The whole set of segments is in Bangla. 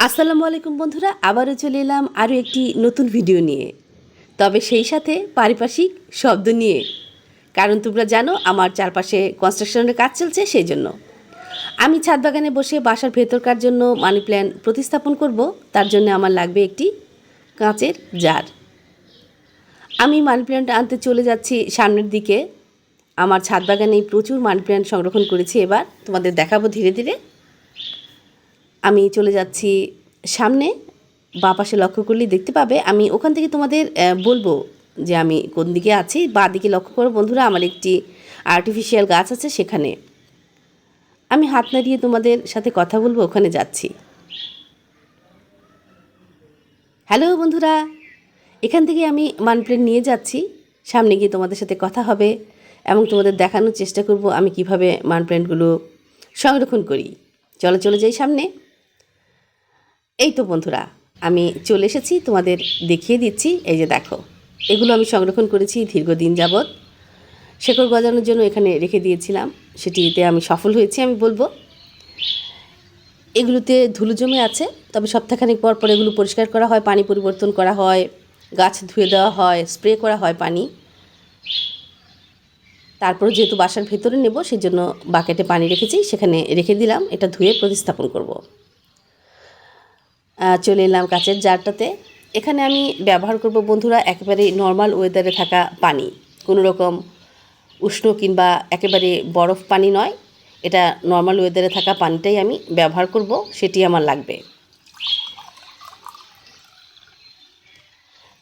আসসালামু আলাইকুম বন্ধুরা, আবারও চলে এলাম আরও একটি নতুন ভিডিও নিয়ে। তবে সেই সাথে পারিপার্শ্বিক শব্দ নিয়ে। কারণ তোমরা জানো, আমার চারপাশে কনস্ট্রাকশনের কাজ চলছে সেই জন্য। আমি ছাদ বাগানে বসে বাসার ভেতরকার জন্য মানি প্ল্যান্ট প্রতিস্থাপন করব, তার জন্য আমার লাগবে একটি কাঁচের জার। আমি মানি প্ল্যান্ট আনতে চলে যাচ্ছি সামনের দিকে। আমার ছাদ বাগানে প্রচুর মানি প্ল্যান্ট সংরক্ষণ করেছি এবার। তোমাদের দেখাবো ধীরে ধীরে। আমি চলে যাচ্ছি সামনে। বা পাশে লক্ষ্য করলে দেখতে পাবে, আমি ওখান থেকে তোমাদের বলব যে আমি কোন দিকে আছি। বা দিকে লক্ষ্য করো বন্ধুরা, আমার একটি আর্টিফিশিয়াল গাছ আছে সেখানে। আমি হাত নাড়িয়ে তোমাদের সাথে কথা বলব, ওখানে যাচ্ছি। হ্যালো বন্ধুরা, এখান থেকে আমি মান প্লেন নিয়ে যাচ্ছি। সামনে গিয়ে তোমাদের সাথে কথা হবে এবং তোমাদের দেখানোর চেষ্টা করব আমি কীভাবে মান প্ল্যান্টগুলো সংরক্ষণ করি। চলো, চলে যাই সামনে। এই তো বন্ধুরা, আমি চলে এসেছি, তোমাদের দেখিয়ে দিচ্ছি, এই যে দেখো, এগুলো আমি সংরক্ষণ করেছি দীর্ঘদিন যাবৎ। শেকড় গজানোর জন্য এখানে রেখে দিয়েছিলাম, সেটিতে আমি সফল হয়েছি আমি বলব। এগুলোতে ধুলো জমে আছে, তবে সপ্তাহখানিক পর পর এগুলো পরিষ্কার করা হয়, পানি পরিবর্তন করা হয়, গাছ ধুয়ে দেওয়া হয়, স্প্রে করা হয় পানি। তারপর যেহেতু বাসার ভেতরে নেব, সেজন্য বাকেটে পানি রেখেছি, সেখানে রেখে দিলাম, এটা ধুয়ে প্রতিস্থাপন করব। চলে এলাম কাচের জারটাতে। এখানে আমি ব্যবহার করব বন্ধুরা একেবারে নর্মাল ওয়েদারে থাকা পানি। কোনো রকম উষ্ণ কিংবা একেবারে বরফ পানি নয়। এটা নর্মাল ওয়েদারে থাকা পানিটাই আমি ব্যবহার করব, সেটি আমার লাগবে।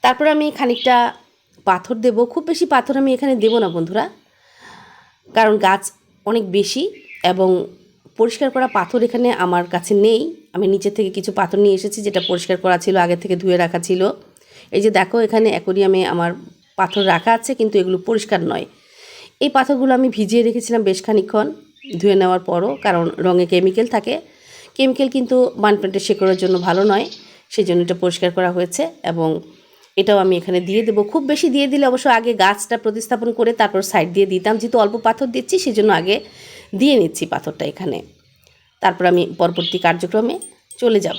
তারপর আমি খানিকটা পাথর দেব। খুব বেশি পাথর আমি এখানে দেব না বন্ধুরা। কারণ গাছ অনেক বেশি এবং পরিষ্কার করা পাথর এখানে আমার কাছে নেই। আমি নিচে থেকে কিছু পাথর নিয়ে এসেছি যেটা পরিষ্কার করা ছিল, আগে থেকে ধুয়ে রাখা ছিল। এই যে দেখো, এখানে অ্যাকোরিয়ামে আমার পাথর রাখা আছে, কিন্তু এগুলো পরিষ্কার নয়। এই পাথরগুলো আমি ভিজিয়ে রেখেছিলাম বেশ খানিকক্ষণ ধুয়ে নেওয়ার পরও, কারণ রঙে কেমিক্যাল থাকে। কেমিক্যাল কিন্তু বানপ্যান্টের শেকড়ের জন্য ভালো নয় সেই জন্য এটা পরিষ্কার করা হয়েছে এবং এটাও আমি এখানে দিয়ে দেবো। খুব বেশি দিয়ে দিলে অবশ্য আগে গাছটা প্রতিস্থাপন করে তারপর সাইড দিয়ে দিতাম। যেহেতু অল্প পাথর দিচ্ছি সেই জন্য আগে দিয়ে নিচ্ছি পাথরটা এখানে। তারপর আমি পরবর্তী কার্যক্রমে চলে যাব।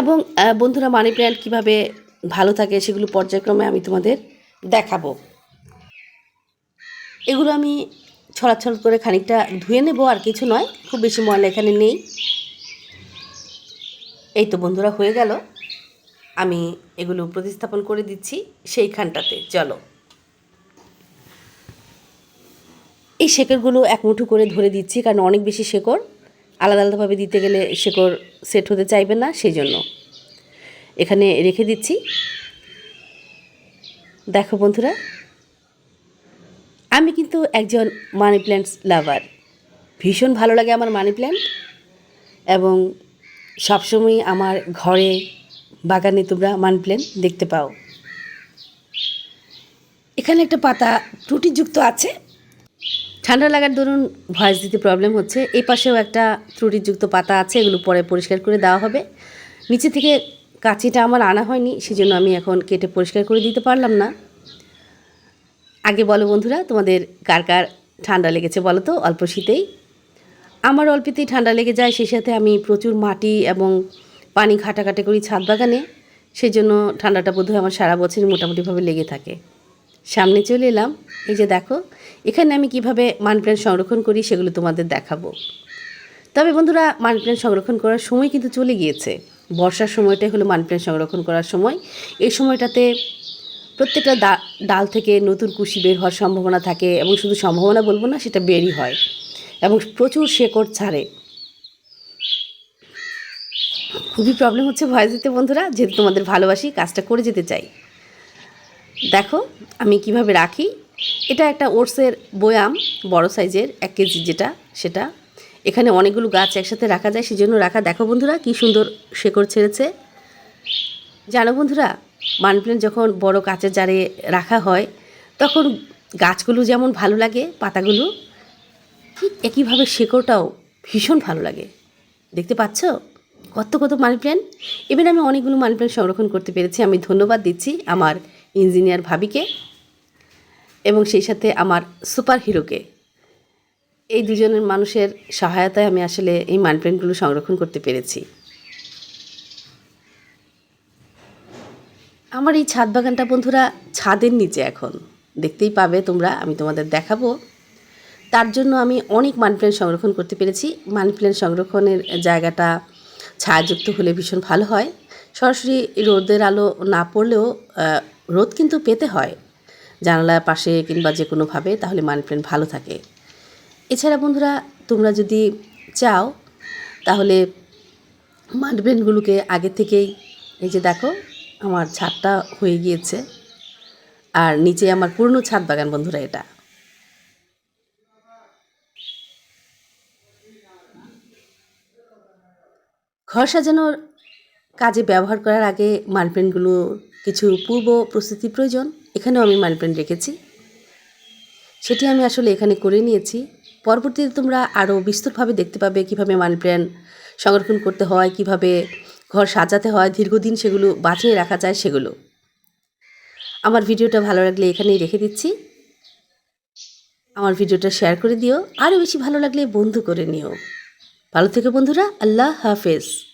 এবং বন্ধুরা মানি প্ল্যান্ট কীভাবে ভালো থাকে সেগুলো পর্যায়ক্রমে আমি তোমাদের দেখাবো। এগুলো আমি ছড়াছড় করে খানিকটা ধুয়ে নেব, আর কিছু নয়, খুব বেশি ময়লা এখানে নেই। এই তো বন্ধুরা, হয়ে গেল। আমি এগুলো প্রতিস্থাপন করে দিচ্ছি সেইখানটাতে, চলো। এই শেকড়গুলো এক মুঠো করে ধরে দিচ্ছি, কারণ অনেক বেশি শেকড়। আলাদা আলাদাভাবে দিতে গেলে শেকড় সেট হতে চাইবে না সেই জন্য এখানে রেখে দিচ্ছি। দেখো বন্ধুরা, আমি কিন্তু একজন মানি প্ল্যান্টস লাভার। ভীষণ ভালো লাগে আমার মানি প্ল্যান্ট এবং সবসময় আমার ঘরে বাগানে তোমরা মানি প্ল্যান্ট দেখতে পাও। এখানে একটা পাতা ত্রুটিযুক্ত আছে। ঠান্ডা লাগার দরুন ভয়েস দিতে প্রবলেম হচ্ছে। এই পাশেও একটা ত্রুটিযুক্ত পাতা আছে, এগুলো পরে পরিষ্কার করে দেওয়া হবে। নিচে থেকে কাঁচিটা আমার আনা হয়নি, সেজন্য আমি এখন কেটে পরিষ্কার করে দিতে পারলাম না। আগে বলো বন্ধুরা, তোমাদের কার কার ঠান্ডা লেগেছে বলো তো, অল্প শীতেই। আমার অল্পতেই ঠান্ডা লেগে যায়, সেই সাথে আমি প্রচুর মাটি এবং পানি ঘাটাঘাটি করি ছাদ বাগানে সেই জন্য ঠান্ডাটা বোধহয় আমার সারা বছর মোটামুটিভাবে লেগে থাকে। সামনে চলে এলাম, এই যে দেখো, এখানে আমি কীভাবে মানি প্ল্যান্ট সংরক্ষণ করি সেগুলো তোমাদের দেখাবো। তবে বন্ধুরা মানি প্ল্যান্ট সংরক্ষণ করার সময় কিন্তু চলে গিয়েছে। বর্ষার সময়টাই হলো মানি প্ল্যান্ট সংরক্ষণ করার সময়। এই সময়টাতে প্রত্যেকটা ডাল থেকে নতুন কুশি বের হওয়ার সম্ভাবনা থাকে এবং শুধু সম্ভাবনা বলব না, সেটা বেরই হয়। এবং প্রচুর শেকড় ছাড়ে। খুবই প্রবলেম হচ্ছে ভয় দিতে বন্ধুরা, যেহেতু তোমাদের ভালোবাসি, কাজটা করে যেতে চাই। দেখো, আমি কীভাবে রাখি? এটা একটা ওটসের বয়াম, বড় সাইজের, এক কেজি যেটা, সেটা। এখানে অনেকগুলো গাছ একসাথে রাখা যায়, সেজন্য রাখা। দেখো বন্ধুরা, কি সুন্দর শেকড় ছেড়েছে। জানো বন্ধুরা মানি যখন বড় কাচের জারে রাখা হয়, তখন গাছগুলো যেমন ভালো লাগে, পাতাগুলো, ঠিক একইভাবে শেকড়টাও ভীষণ ভালো লাগে। দেখতে পাচ্ছ? কত কত মানি প্ল্যান্ট এবার আমি অনেকগুলো মানি প্ল্যান্ট সংরক্ষণ করতে পেরেছি, আমি ধন্যবাদ দিচ্ছি আমার ইঞ্জিনিয়ার ভাবিকে এবং সেই সাথে আমার সুপার হিরোকে এই দুজনের মানুষের সহায়তায় আমি আসলে এই মানি প্ল্যান্টগুলো সংরক্ষণ করতে পেরেছি। আমার এই ছাদ বাগানটা বন্ধুরা ছাদের নিচে এখন। দেখতেই পাবে তোমরা, আমি তোমাদের দেখাবো। তার জন্য আমি অনেক মানি প্ল্যান্ট সংরক্ষণ করতে পেরেছি। মানি প্ল্যান্ট সংরক্ষণের জায়গাটা ছায়াযুক্ত হলে ভীষণ ভালো হয়। সরাসরি রোদের আলো না পড়লেও রোদ কিন্তু পেতে হয়। জানালার পাশে কিংবা যে কোনোভাবে তাহলে মানি প্ল্যান্ট ভালো থাকে। এছাড়া বন্ধুরা, তোমরা যদি চাও, তাহলে মানি প্ল্যান্টগুলোকে আগে থেকেই, এই যে দেখো, আমার ছাদটা হয়ে গিয়েছে। আর নিচে আমার পুরনো ছাদ বাগান বন্ধুরা এটা। ঘর সাজানোর কাজে ব্যবহার করার আগে প্ল্যান্টগুলো কিছু পূর্ব প্রস্তুতি প্রয়োজন, এখানেও আমি প্ল্যান্ট রেখেছি। সেটি আমি আসলে এখানে করে নিয়েছি। পরবর্তীতে তোমরা আরও বিস্তরভাবে দেখতে পাবে কীভাবে প্ল্যান্ট সংরক্ষণ করতে হয়, কীভাবে ঘর সাজাতে হয়, দীর্ঘদিন সেগুলো বাঁচিয়ে রাখা যায় সেগুলো। আমার ভিডিওটা ভালো লাগলে এখানেই রেখে দিচ্ছি। আমার ভিডিওটা শেয়ার করে দিও। আরও বেশি ভালো লাগলে বন্ধু করে নিও। ভালো থেকে বন্ধুরা আল্লাহ হাফেজ।